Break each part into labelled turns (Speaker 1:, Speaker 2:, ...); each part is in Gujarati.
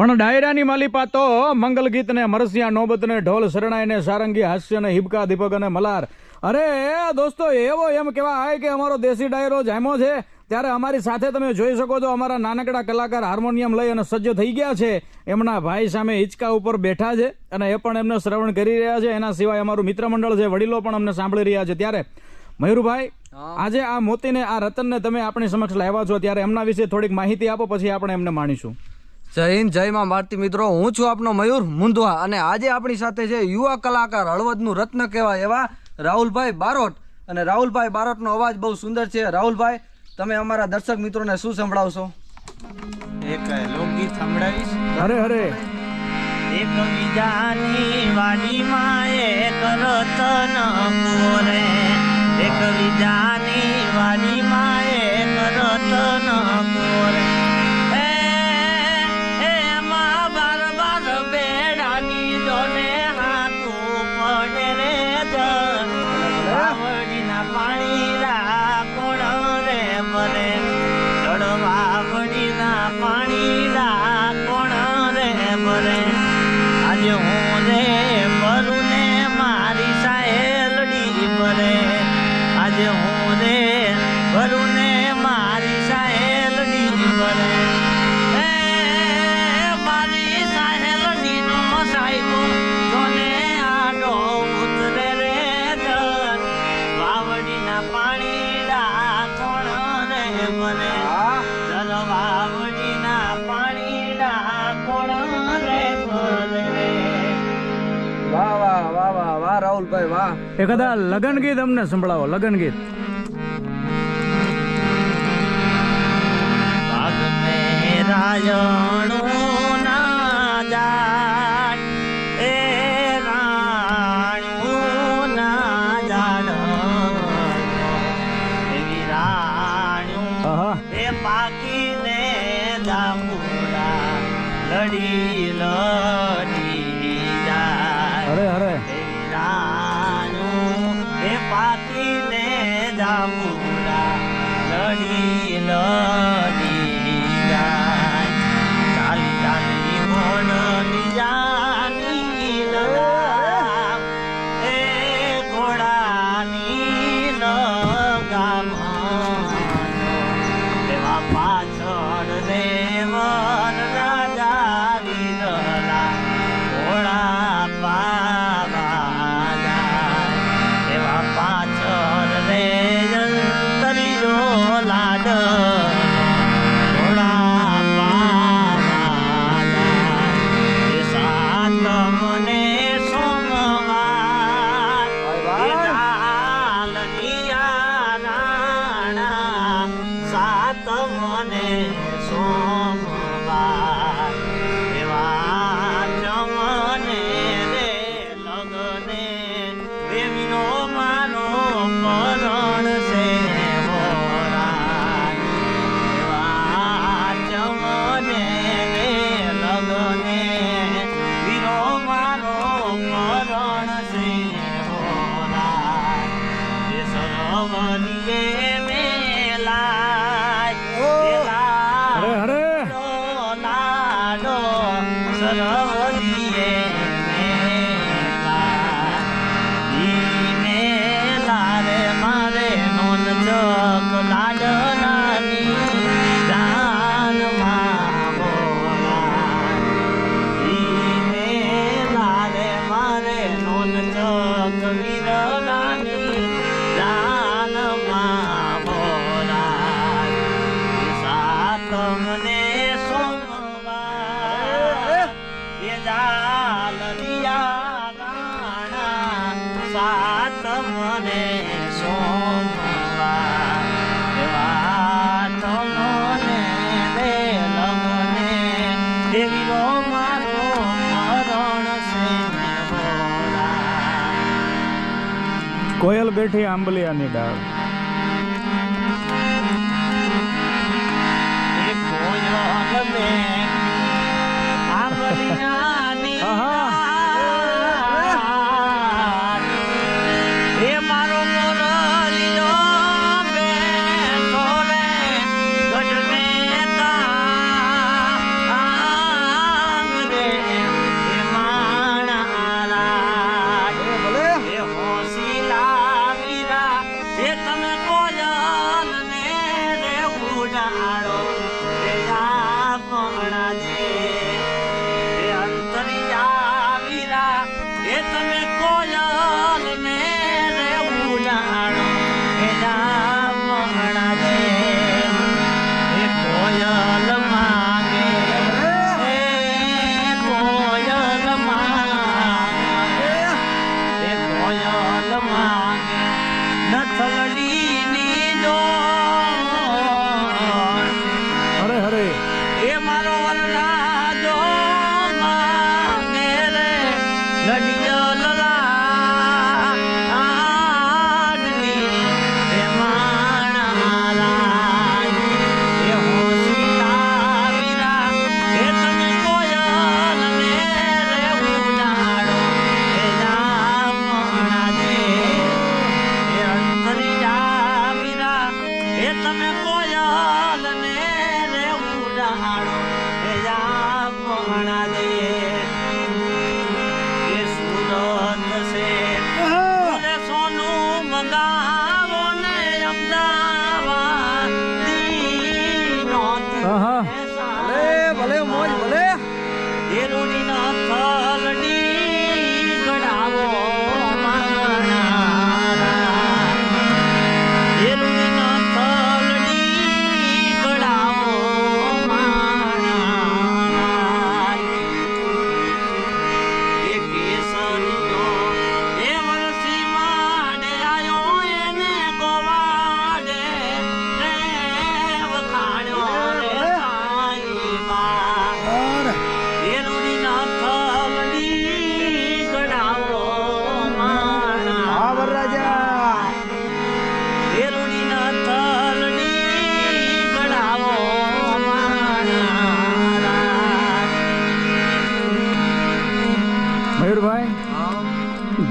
Speaker 1: પણ ડાયરાની માલિપા તો મંગલ ગીત ને મરસિયા નોબત ને ઢોલ શરણાઈ ને સારંગી હાસ્ય ને હિબકા દીપક અને મલાર. અરે દોસ્તો એવો એમ કેવા આય કે અમારો દેશી ડાયરો જામ્યો છે. ત્યારે અમારી સાથે તમે જોઈ શકો છો અમારા નાનકડા કલાકાર હાર્મોનિયમ લઈ અને સજ્જ થઈ ગયા છે. એમના ભાઈ સામે હિંચકા ઉપર બેઠા છે અને એ પણ એમને શ્રવણ કરી રહ્યા છે. એના સિવાય અમારું મિત્ર મંડળ છે વડીલો પણ અમને સાંભળી રહ્યા છે. ત્યારે મયુરભાઈ આજે આ મોતીને આ રતનને તમે આપણી સમક્ષ લાવ્યા છો. ત્યારે એમના વિશે થોડીક માહિતી આપો પછી આપણે એમને માણીશું.
Speaker 2: જય હિન્દ જય માં ભારતી મિત્રો. હું છું આપનો મયુર મુંદવા અને આજે આપણી સાથે છે યુવા કલાકાર હળવદનું રત્ન કહેવાય એવા રાહુલભાઈ બારોટ. અને રાહુલભાઈ બારોટનો અવાજ બહુ સુંદર છે. રાહુલભાઈ તમે અમારા દર્શક મિત્રોને શું સંભળાવશો?
Speaker 3: એક લોકગીત સંભળાવીશ.
Speaker 1: અરે અરે
Speaker 3: એક બીજાની વાડીમાં એક રતન કોરે એક બીજાની આજે હું રે ભરું ને મારી સાહેલડી ભરે આજે હું રે ભરુને મારી સાહેલડી ભરે મારી સાહેલડીનો સાહેબો જોને આડો ઉતરે રે જન. વાવડીના પાણીડા કોણ રે ભરે વાવડીના પાણીડા
Speaker 2: વાહ રાહુલભાઈ વાહ.
Speaker 1: એખાદા લગન ગીત અમને સંભળાવો લગન ગીત.
Speaker 3: રાયણું ના એ રાણું ના જાડ એવી રાણું એ પાકીને જાંબુડા લડી લડી જાય.
Speaker 1: અરે અરે.
Speaker 3: લડી
Speaker 1: કોયલ બેઠી આંબલિયાની ડાળ
Speaker 2: Yeah.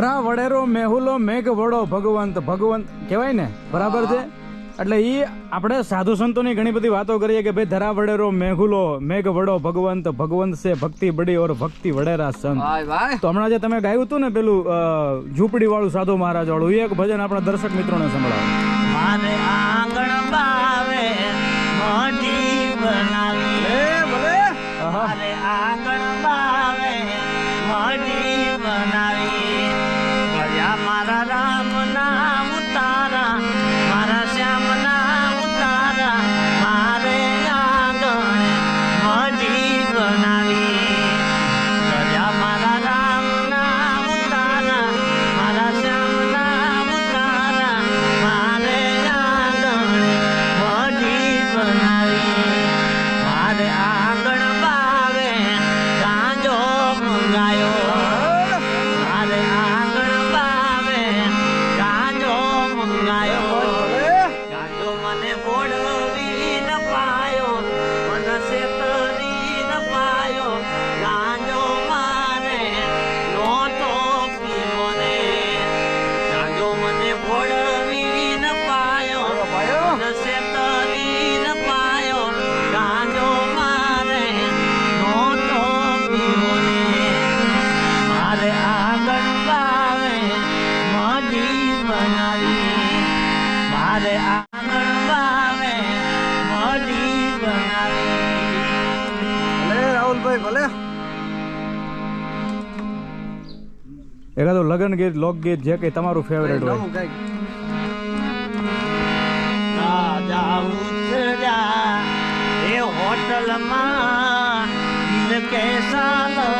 Speaker 1: ધરા વડેરો મેહુલો મેઘ વડો ભગવંત ભગવંત કહેવાય ને? બરાબર છે? એટલે એ આપણે સાધુ સંતોની ઘણી બધી વાતો કરીએ કે ભાઈ ધરા વડેરો મેઘુલો મેઘ વડો ભગવંત ભગવંત છે ભક્તિ બડી ઓર ભક્તિ વડેરા સંત. તો હમણાં જે તમે ગાયું હતું ને પેલું ઝૂંપડી વાળું સાધુ મહારાજ વાળું એ એક ભજન આપણા દર્શક મિત્રોને સંભળાવો.
Speaker 3: મારે આંગણ બાવે બનાવી. આંગણ મોઢી બનાવી.
Speaker 1: એકાદું લગ્ન ગીત લોકગીત જે કંઈ તમારું ફેવરેટ હોય.
Speaker 3: હોટલમાં કેસા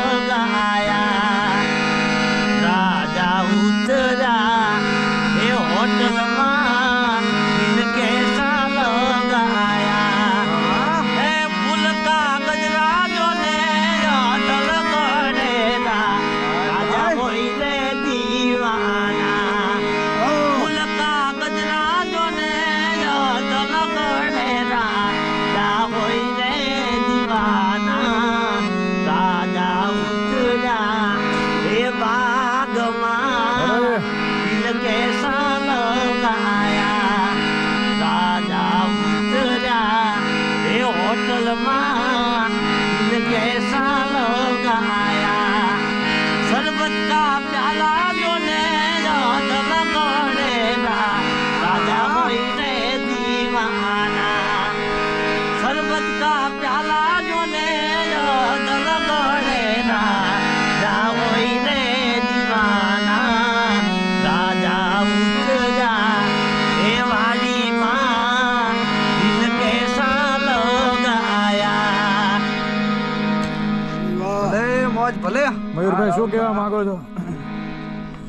Speaker 1: મયુરભાઈ શું કહેવા માંગો છો?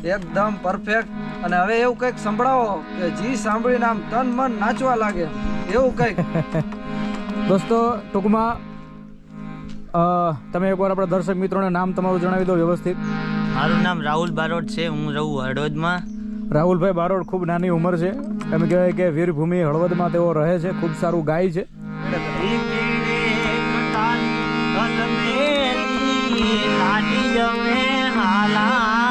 Speaker 2: એકદમ પરફેક્ટ અને હવે એવું કંઈક સંભળાવો કે જી સાંભળીને આમ તન મન નાચવા લાગે. એવું કંઈક.
Speaker 1: દોસ્તો ટૂંકમાં તમે એકવાર આપણા દર્શક મિત્રોને નામ તમારું જણાવી દો વ્યવસ્થિત.
Speaker 3: મારું નામ રાહુલ બારોટ છે. હું રહું હળવદમાં.
Speaker 1: રાહુલભાઈ બારોડ ખૂબ નાની ઉંમર છે. એમ કહેવાય કે વીરભૂમિ હળવદમાં તેઓ રહે છે. ખૂબ સારું ગાય છે.
Speaker 3: dân hạ lai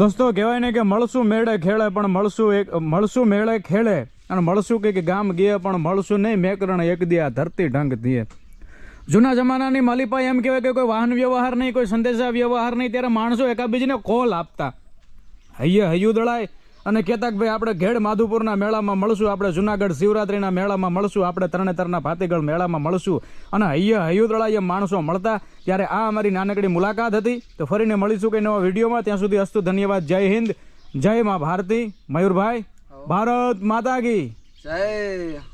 Speaker 1: દોસ્તો, કહેવાય ને કે મળશું મેળે ખેડે પણ મળશું એક મળશું મેળે ખેડે અને મળશું કે ગામ ગયે પણ મળશું નહીં, મેકરણ એક દી આ ધરતી ઢંગ દીએ. જૂના જમાનાની માલિપા એમ કહેવાય કે કોઈ વાહન વ્યવહાર નહીં, કોઈ સંદેશા વ્યવહાર નહીં, ત્યારે માણસો એકાબીજીને કોલ આપતા. હૈયે હૈયું દળાય અને કહેતા કે ભાઈ આપણે ઘેડ માધુપુરના મેળામાં મળશું. આપણે જુનાગઢ શિવરાત્રિના મેળામાં મળશું. આપણે તરણેતરના ભાતીગઢ મેળામાં મળશું. અને હૈયે હૈયુદળા એ માણસો મળતા ત્યારે આ અમારી નાનકડી મુલાકાત હતી. તો ફરીને મળીશું કે નવા વિડીયોમાં. ત્યાં સુધી અસ્તુ ધન્યવાદ. જય હિન્દ. જય મા ભારતી. મયુરભાઈ ભારત માતા કી.
Speaker 2: જય